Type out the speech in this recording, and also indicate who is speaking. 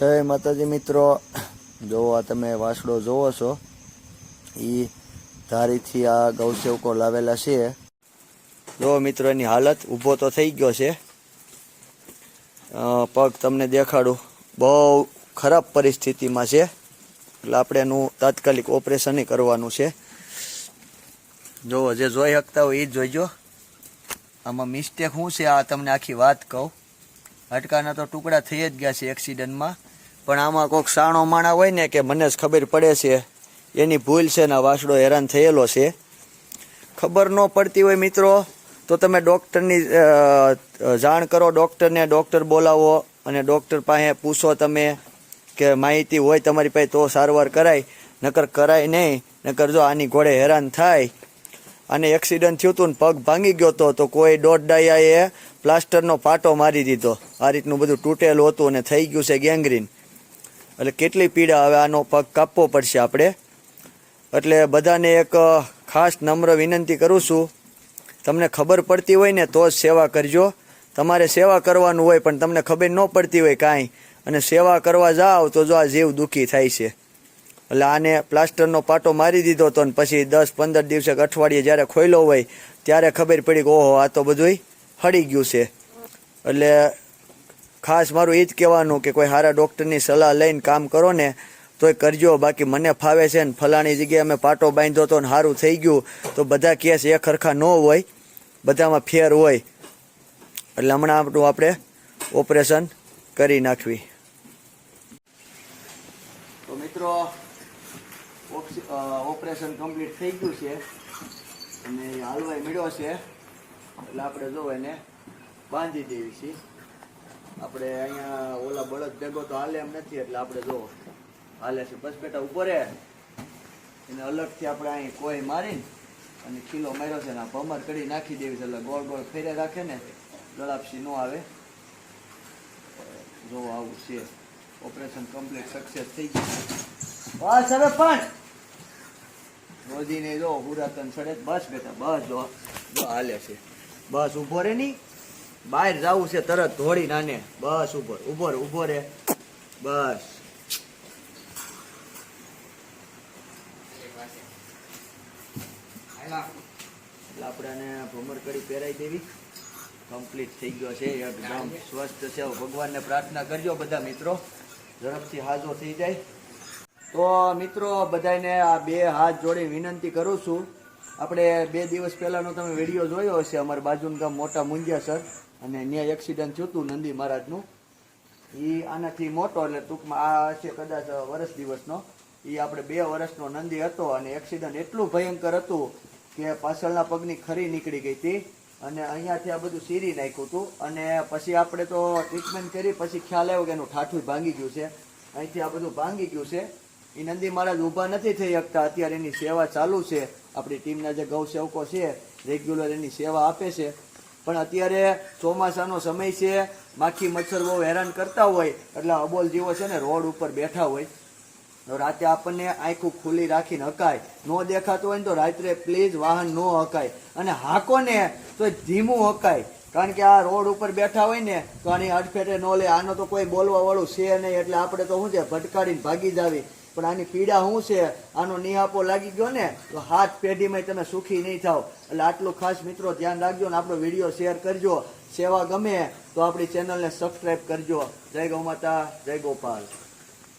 Speaker 1: જય માતાજી મિત્રો. જો આ તમે વાસડો જોવો છો એ ધારીથી આ ગૌસેવકો લાવેલા છે. જો મિત્રો, એની હાલત ઊભો તો થઈ ગયો છે. પગ તમને દેખાડું. બહુ ખરાબ પરિસ્થિતિમાં છે. એટલે આપણે એનું તાત્કાલિક ઓપરેશન કરવાનું છે. જો જે જોઈ શકતા હોય એ જ જોઈજો. આમાં મિસ્ટેક શું છે, આ તમને આખી વાત કહું. હટકાના તો ટુકડા થઈ જ ગયા છે એક્સિડન્ટમાં પણ આમાં કોઈક સાણો માણા હોય ને કે મને જ ખબર પડે છે. એની ભૂલ છે ને વાસડો હેરાન થયેલો છે. ખબર ન પડતી હોય મિત્રો, તો તમે ડૉક્ટરની જાણ કરો ડૉક્ટરને, ડૉક્ટર બોલાવો અને ડૉક્ટર પાસે પૂછો તમે કે માહિતી હોય તમારી પાસે તો સારવાર કરાય, નકર કરાય નહીં, નકર જો આની ઘોડે હેરાન થાય. અને એક્સિડન્ટ થયું હતું ને પગ ભાંગી ગયો હતો તો કોઈ દોઢ ડાયાએ પ્લાસ્ટરનો પાટો મારી દીધો. આ રીતનું બધું તૂટેલું હતું અને થઈ ગયું છે ગેંગ્રીન. એટલે કેટલી પીડા હવે આનો પગ કાપવો પડશે આપણે. એટલે બધાને એક ખાસ નમ્ર વિનંતી કરું છું. તમને ખબર પડતી હોય ને તો જ સેવા કરજો. તમારે સેવા કરવાનું હોય પણ તમને ખબર ન પડતી હોય કાંઈ, અને સેવા કરવા જાઓ તો જો આ જીવ દુઃખી થાય છે. એટલે આને પ્લાસ્ટરનો પાટો મારી દીધો હતો ને પછી દસ, પંદર દિવસે અઠવાડિયે જ્યારે ખોયલો હોય, ત્યારે ખબર પડી કે ઓહો, આ તો બધુંય હળી ગયું છે. એટલે ખાસ મારું એ જ કહેવાનું કે કોઈ સારા ડૉક્ટરની સલાહ લઈને કામ કરો ને એ કરજો. બાકી મને ફાવે છે ને ફલાણી જગ્યાએ અમે પાટો બાંધ્યો હતો ને સારું થઈ ગયું, તો બધા કેસ એક સરખા ન હોય, બધામાં ફેર હોય. એટલે હમણાં આપણું આપણે ઓપરેશન કરી નાખવી. તો મિત્રો ઓપરેશન કમ્પ્લીટ થઈ ગયું છે. અને હાલવાય મળ્યો છે. એટલે આપણે જો એને બાંધી દેવી છીએ આપણે અહીંયા ઓલા બળદ ભેગો તો હાલે એમ નથી, એટલે આપણે જો હાલે છે. બસ બેટા ઊભો એને અલગથી આપણે અહીં કોઈ મારીને અને ખીલો માર્યો છે ને ભમર કરી નાખી દેવી છે, એટલે ગોળ ગોળ ફેરે રાખે ને ગળાપસી ન આવે. જો આવું છે. ઓપરેશન કમ્પ્લીટ સક્સેસ થઈ ગયું હવે પણ રોજીને જો હુરાતન સડે બસ બેટા, બસ જો હાલે છે. બસ ઊભો રે ની બહાર જવું છે તરત ધોળી નાને. બસ ઊભો રે, ઊભો ઊભો રે બસ. એટલે ભમર કરી પહેરાઈ દેવી. કમ્પ્લીટ થઈ ગયો છે એકદમ સ્વસ્થ છે. ભગવાનને પ્રાર્થના કરજો બધા મિત્રો. ઝડપથી હાજો થઈ જાય. તો મિત્રો બધાને આ બે હાથ જોડી વિનંતી કરું છું. આપણે બે દિવસ પહેલાનો તમે વીડિયો જોયો હશે અમારા બાજુનું ગામ મોટા મુંજિયાસર અને ત્યાં એક્સિડન્ટ થયું હતું નંદી મહારાજનું. એ આનાથી મોટો એટલે ટૂંકમાં આ છે કદાચ વર્ષ દિવસનો. એ આપણે બે વર્ષનો નંદી હતો અને એક્સિડન્ટ એટલું ભયંકર હતું કે પાછળના પગની ખરી નીકળી ગઈ હતી. અને અહીંયાથી આ બધું સીરી નાખ્યું હતું. અને પછી આપણે તો ટ્રીટમેન્ટ કરી, પછી ખ્યાલ આવ્યો કે એનું ઠાઠું ભાંગી ગયું છે. અહીંથી આ બધું ભાંગી ગયું છે. એ નંદી મહારાજ ઊભા નથી થઈ શકતા. અત્યારે એની સેવા ચાલુ છે. આપણી ટીમના જે ગૌ સેવકો છે રેગ્યુલર એની સેવા આપે છે. પણ અત્યારે ચોમાસાનો સમય છે માખી મચ્છર બહુ હેરાન કરતા હોય, એટલે અબોલ જીવો છે ને રોડ ઉપર બેઠા હોય. રાતે આપણને આંખું ખુલ્લી રાખીને હકાય. ન દેખાતું હોય ને તો રાત્રે પ્લીઝ વાહન ન હકાય. અને હાકોને તો ધીમું હકાય. કારણ કે આ રોડ ઉપર બેઠા હોય ને, તો આની અડફેટે ન લે. આનો તો કોઈ બોલવા વાળું છે નહીં. એટલે આપણે તો શું છે, ભટકાડીને ભાગી જાવી. પણ આની પીડા શું છે? આનો નિહાપો લાગી ગયો ને, તો હાથ પેઢીમાં તમે સુખી નહીં થાવ. એટલે આટલું ખાસ મિત્રો ધ્યાન રાખજો ને, આપણો વીડિયો શેર કરજો. સેવા ગમે તો આપણી ચેનલને સબસ્ક્રાઈબ કરજો. જય ગૌ માતા, જય ગોપાલ.